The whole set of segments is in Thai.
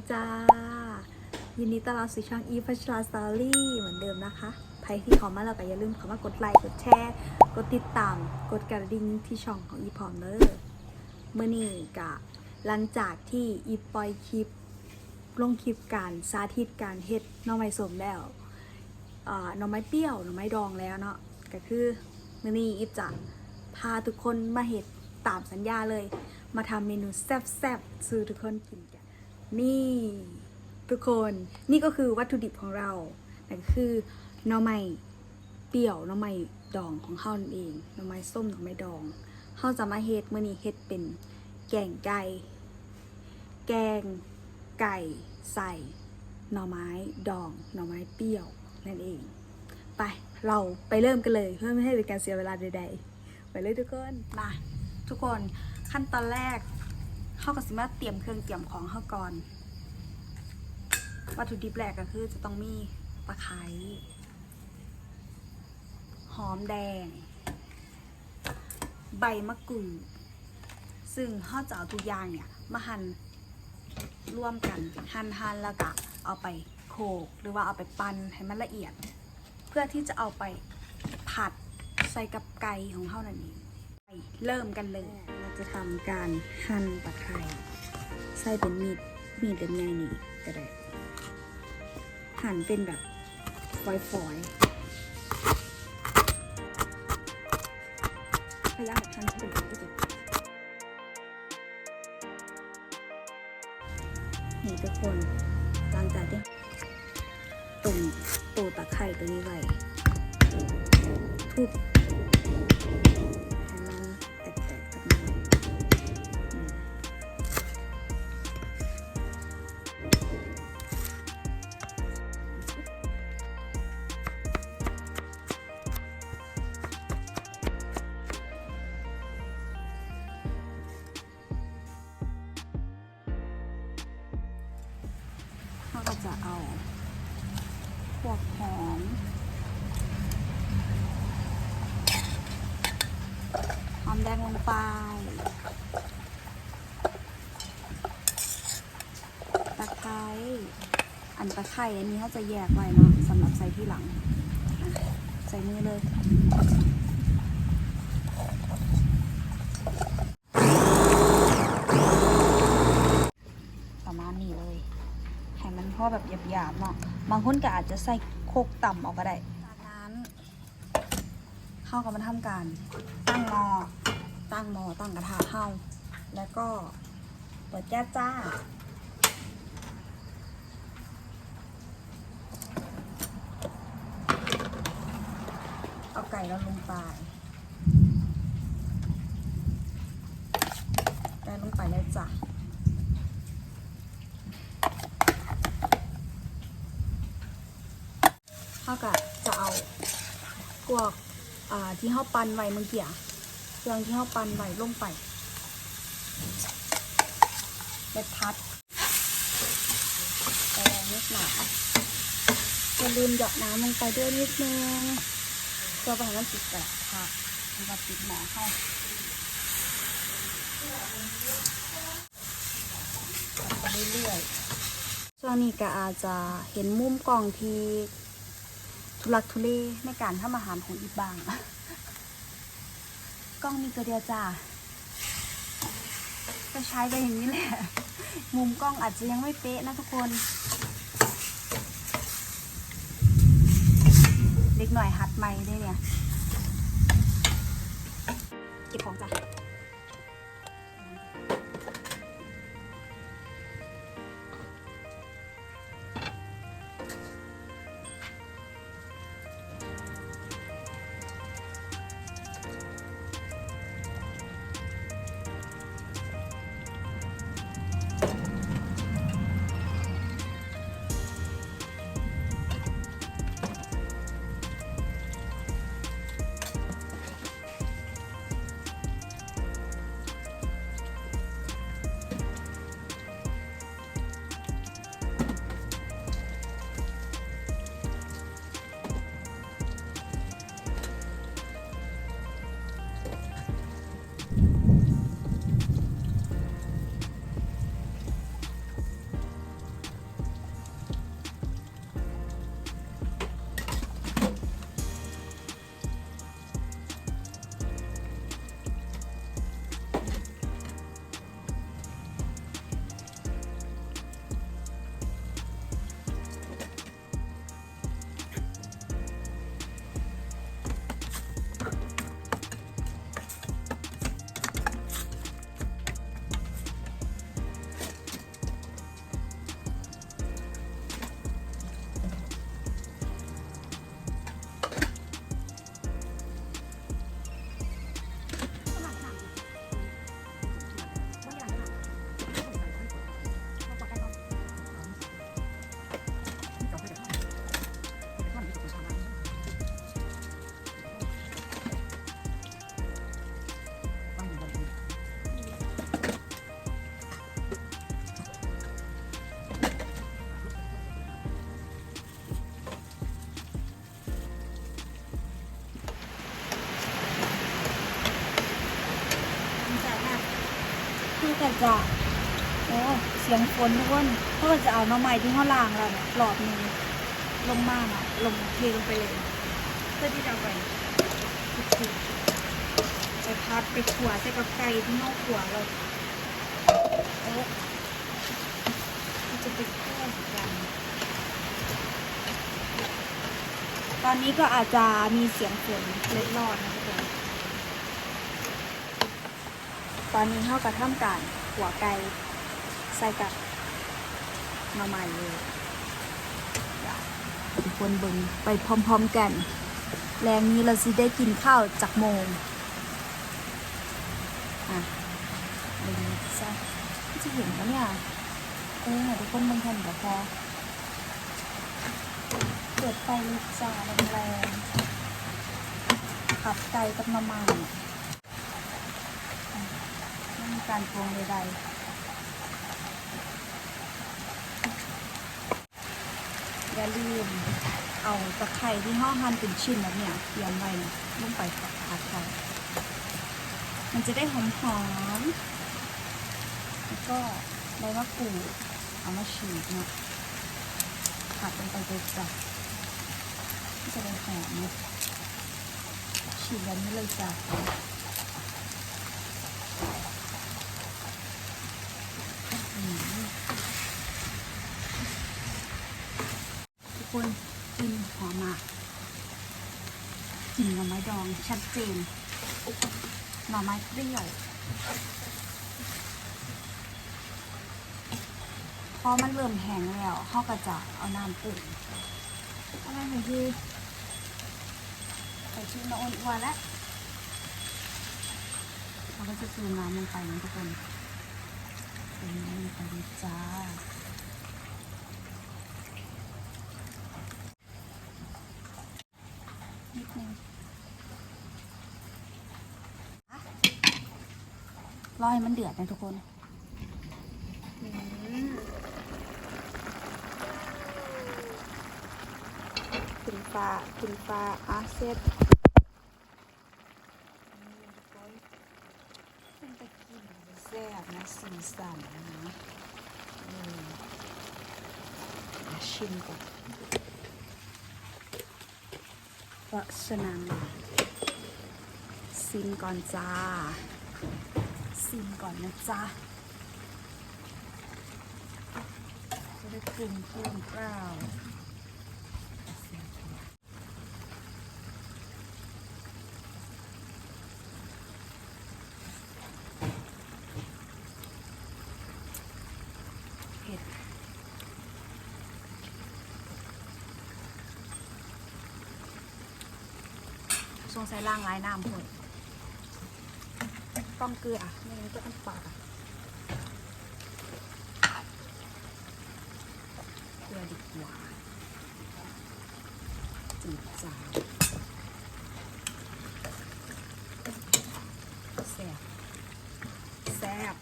ีจ้า ยินดีต้อนรับสู่ช่องอีพัชราสตอรี่เหมือนเดิมนะคะใครที่เขอมาแล้วก็อย่าลืมเข้ามากดไลค์ กดแชร์ กดติดตาม กดกระดิ่งที่ช่องของอีพอมเนอร์เมื่อนี้กะหลังจากที่อีปล่อยคลิป ลงคลิปการสาธิตการเฮ็ดหน่อไม้สมแล้วเอ่อหน่อไม้เปรี้ยวหน่อไม้ดองแล้วเนาะก็คือเมื่อนี้อีจะพาทุกคนมาเฮ็ดตามสัญญาเลย มาทำเมนูแซ่บๆซื้อทุกคนกิน นี่ทุกคนนี่ก็คือวัตถุดิบของเรานั่นคือหน่อไม้เปรี้ยวหน่อไม้ดองของเฮานั่นเองหน่อไม้ส้มหน่อไม้ดองเฮาจะมาเฮ็ดมื้อนี้เฮ็ดเป็นแกงไก่ แกงไก่ใส่หน่อไม้ดองหน่อไม้เปรี้ยวนั่นเอง ไปเราไปเริ่มกันเลยเพื่อไม่ให้เป็นการเสียเวลาใดๆ ไปเลยทุกคน มา ทุกคนขั้นตอนแรก เข้ากับสิมาเตรียมเครื่องเตรียมของเข้าก่อน วัตถุดิบแรกก็คือจะต้องมีตะไคร้หอมแดง ใบมะกรูดซึ่งข้าวจะเอาทุกอย่างเนี่ยมาหั่นร่วมกันหั่นหั่นแล้วก็เอาไปโขลกหรือว่าเอาไปปั้นให้มันละเอียด เพื่อที่จะเอาไปผัดใส่กับไก่ของเฮานั่นเอง เริ่มกันเลย เราจะทำการหั่นตะไคร้ใส่เป็นมีด มีดเล่มใหญ่นี่ก็ได้ หั่นเป็นแบบฝอยๆพยายามหั่นให้เป็นแบบนี้นี่ทุกคนหลังจากที่ตุ่มตูตะไคร่ตัวนี้ไว้ทุบ วกหอมหอมแดงลงไป ตะไคร้ อันตะไคร้อันนี้เขาจะแยกไว้เนาะสำหรับใส่ที่หลัง ใส่มือเลย ประมาณนี้เลย ให้มันพอ แบบหยาบๆเนาะบางคนก็อาจจะใส่โคกต่ำออกก็ได้จากนั้นเข้ากับมันทำการ ตั้งหมอตั้งหมอตั้งกระทะเข้าแล้วก็เปิดแก๊สจ้าเอาไก่เราลงไปไก่ลงไปแล้วจ้ะ เท่ากับจะเอาพวกที่เขาปันไว้เมื่อกี้เครื่องที่เขาปันไว้ลงไปเล็ดพัดไปนิดหน่อยอย่าลืมหยดน้ำลงไปด้วยนิดนึงเพื่อไปให้มันติดกระทะมันจะติดหมอเข้าเรื่อยๆช่วงนี้ก็อาจจะเห็นมุมกล้องที่ ทุลักทุเลในการทำอาหารของอีบางกล้องมีตัวเดียวจ้าก็ใช้ไปอย่างนี้แหละ มุมกล้องอาจจะยังไม่เป๊ะนะทุกคน เล็กหน่อยหัดไม่ได้เนี่ย เก็บของจ้ะ จ้ะโอ้เสียงฝนทุกคนเพราะมันจะเอาน้ำใหม่ที่ห้อล่างแล้วเนี่ยหลอดนึงลงมากอะลงเทลงไปเลย เพื่อที่จะไปทุกๆไปพัดไปขวใส่กับไก่ที่นอกขวเราโอ้จะไปคั่วกันตอนนี้ก็อาจจะมีเสียงฝนเล็ดลอดนะทุกคนตอนนี้เท่ากับท่ามการ หัวไก่ใส่กับหน่อไม้เลยทุกคนเบิ่งไปพร้อมๆกัน แรงนี้เราสิได้กินข้าวจากโมง อะเบิ่งซะจะเห็นปะเนี่ยเออทุกคนบิ่งค่นี้ก็พอเปิดไฟจ้าแรงๆขับไก่กับน้ำมันอะไม่ การปรุงใดๆ อย่าลืมเอาตะไคร้ที่ห่อหั่นเป็นชิ้นแบบเนี้ยเตรียมไว้นะลงไปผัดไข่มันจะได้หอมๆ แล้วก็ใบมะกรูดเอามาฉีกเนาะผัดลงไปเลยจ้ะจะได้หอมฉีกแบบนี้เลยจ้ะอืมทุก คนกินหอมมากกลิ่นหน่อไม้ดองชัดเจนหน่อไม้เปรี้ยวพอมันเริ่มแห้งแล้วเขาก็จะเอาน้ำปรุงอะไรหนึ่งคือใส่ชื่อมาอนอวนแล้วเราก็จะซูมน้ำลงไปนะทุกคนซูมน้ำลงไปจ้า นิดนึงรอให้มันเดือดนะทุกคนกินฟ้ากินฟ้าอาเซ็ตเป็นตะกินแซ่บนะสีสันนะออมชิมก่อน เพราะฉะนั้นซิมก่อนจ้า ซิมก่อนนะจ๊ะจะได้ปรุงเพิ่มเปล่าเผ็ด สงสัยล่างลายน้ำพุ่นต้องเกลือไม่งั้นจะน้ำปลาเกลือดีกว่าจืดจาแซ่บแซ่บ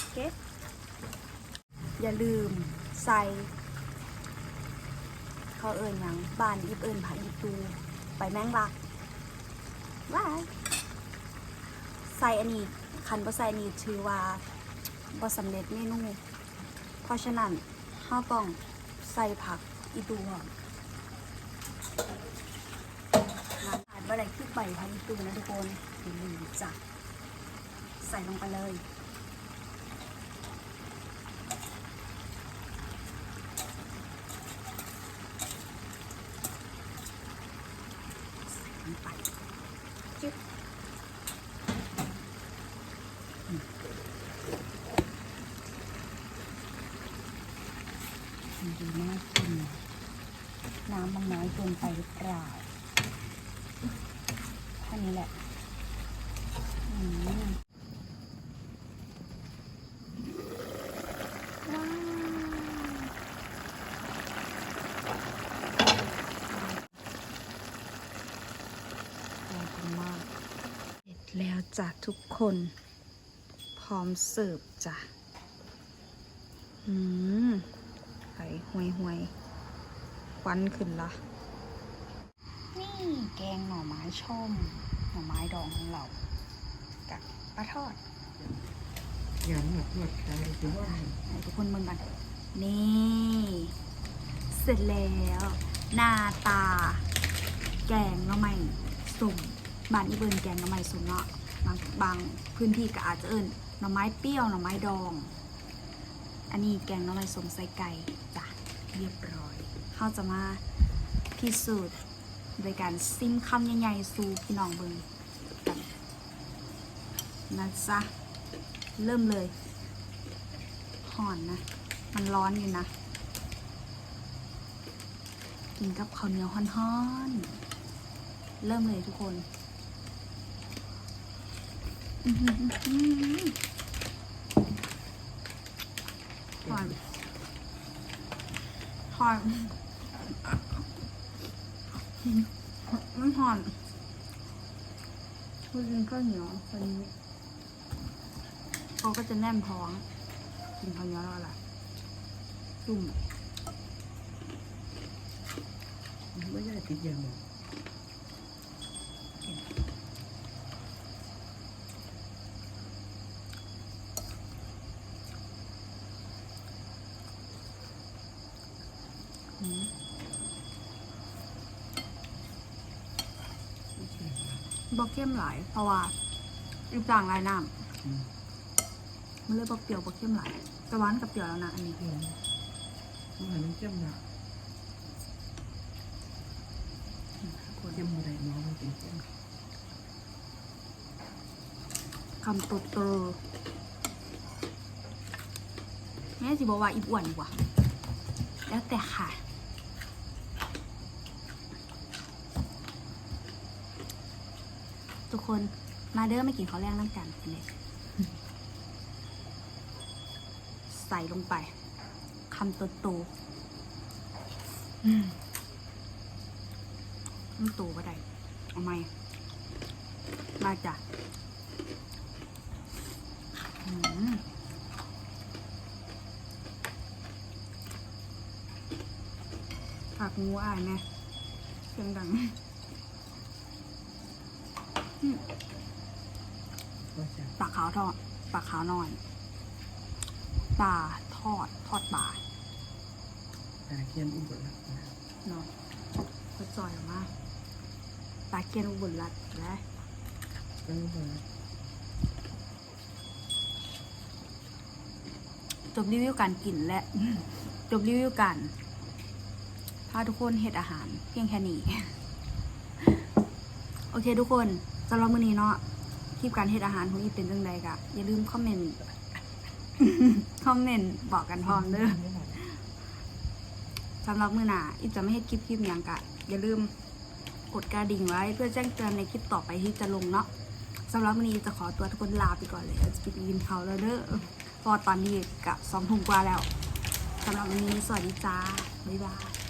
โอเคอย่าลืมใส่ เขาเอิญยังบานอิบเอิญผาอีตูไปแมงลักว้ายใส่อันนี้คันบ่ใส่อันนี้ถือว่าบ่สำเร็จเมนูเพราะฉะนั้นเราต้องใส่ผักอีตูก่อนงานขาดบ่ได้คือใบผักอีตูนะทุกคนอย่าลืมจ้ะใส่ลงไปเลย ลงไปจึ๊บอืมมันดูน่ากิน น้ำมันน้อยเกินไปหรือเปล่าแค่นี้แหละอืมว้าวน่ากินมากเสร็จแล้วจ้ะทุกคน พร้อมเสิร์ฟจ้ะ อืมไข่ห่วยห่วย ควันขึ้นละนี่แกงหน่อไม้ชมหน่อไม้ดองของเรา กับปลาทอดอย่าหนวดหนวดใครคือว่าให้ทุกคนเมืองกันนี่ เสร็จแล้ว หน้าตา แกงหน่อไม้สุ่มบ้านอีเบิร์นแกงหน่อไม้สุ่มเนาะบางบางพื้นที่ก็อาจจะเอิญหน่อไม้เปรี้ยวหน่อไม้ดอง อันนี้แกงหน่อไม้สุ่มใส่ไก่จ้ะเรียบร้อย เขาจะมาพิสูจน์โดยการซิมคำใหญ่ๆสู่พี่น้องเบิงกันนะจ๊ะ เริ่มเลยห่อนนะ มันร้อนอยู่นะ กินกับข้าวเหนียวฮ้อนๆ เริ่มเลยทุกคนห่อนห่อน มันหอนพูดกินข้าวเหนียววันนี้เขาก็จะแน่นท้องกินข้าวเหนียวแล้วอะไรจุ่มไม่ได้ติดยาหมออืม บอกเข้มหลาย เพราะว่าอีกต่างหลายน้ำมันเลยบอกเปรี้ยวบอกเข้มหลายแต่หวานกับเปรี้ยวแล้วนะอันนี้เพียงมันน้ำเจ้มหนักคนเจ้มอะไรน้องมันเป็นเจ้มคำโตโตๆแม่สิบอกว่าอีบอ้วนดีกว่า แล้วแต่ค่ะ ทุกคนมาเด้อไม่กินข้าวแรงน้ำกันเลยใส่ลงไปคำโตโตๆอืมมันโตก็ได้เอาไหมมาจ้ะอืมผักงูอายไหมเสียงดัง ก็จะ ป ลาขาวทอดปลาขาวน้อยปลาทอดทอดปลาตาเคียนอุบลรัตน์นะเนาะก็จอยออกมาปลาเกียนอุบลรัตน์และก็อุบลรัตน์จบรีวิวการกินและ จบรีวิวการพาทุกคนเฮ็ดอาหาร เพียงแค่นี้ โอเคทุกคนสำหรับมื้อนี้เนาะ คลิปการเฮ็ดอาหารของอีเป็นจังใดกะอย่าลืมคอมเมนต์คอมเมนต์บอกกันพร้อมเด้อสำหรับมือหนาอีจะไม่ให้คลิปคลิปอย่างกะ อย่าลืมกดกระดิ่งไว้เพื่อแจ้งเตือนในคลิปต่อไปที่จะลงเนาะสำหรับวันนี้จะขอตัวทุกคนลาไปก่อนเลยจะไปกินเขาแล้วเด้อพอตอนนี้กับสองทุ่มกว่าแล้วสำหรับวันนี้สวัสดีจ้าบ๊ายบาย